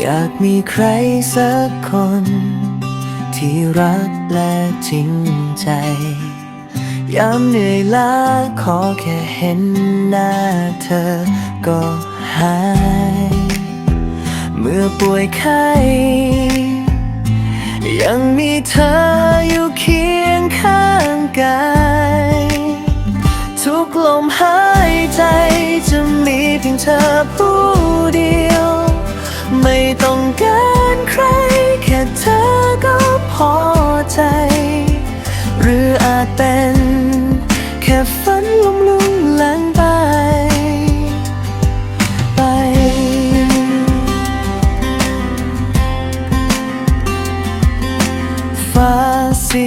อยากมีใครสักคน ที่รักและจริงใจ ยามเหนื่อยล้าขอแค่เห็นหน้าเธอก็หาย เมื่อป่วยไข้ยังมีเธออยู่เคียงข้างกาย ทุกลมหายใจจะมีเพียงเธอผู้เดียว ไม่ต้องการใคร แค่เธอก็พอใจ หรืออาจเป็น แค่ฝันลมลุงแลงไป ไป ฟ้าสี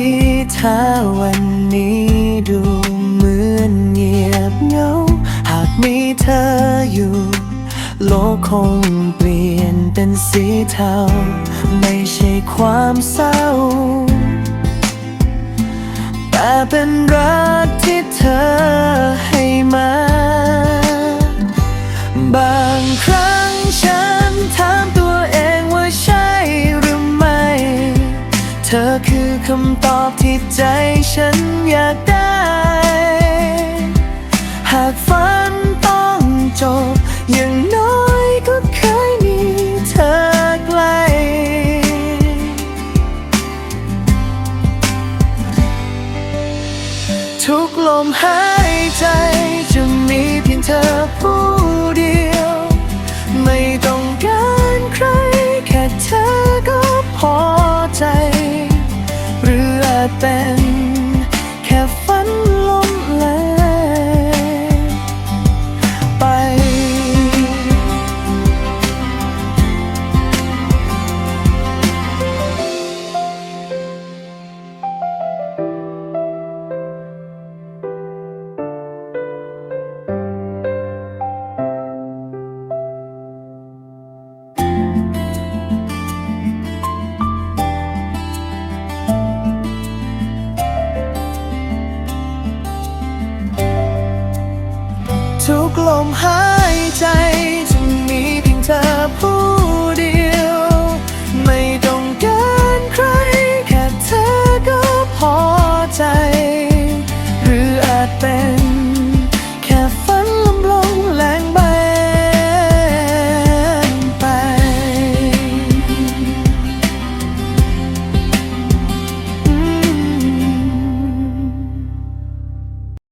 ถ้าวันนี้ดูเหมือนเงียบเหงา หากมีเธออยู่ โลกคงเปลี่ยนเป็นสีเทา ไม่ใช่ความเศร้า แต่เป็นรักที่เธอให้มา บางครั้งฉันถามตัวเองว่าใช่หรือไม่ เธอคือคำตอบที่ใจฉันอยากได้ ทุกลมหายใจจะมีเพียงเธอผู้เดียว ไม่ต้องการใคร แค่เธอก็พอใจ หรืออาจเป็นแค่ฝัน ทุกลมหายใจจะมีเพียงเธอผู้เดียว ไม่ต้องการใคร แค่เธอก็พอใจ หรืออาจเป็น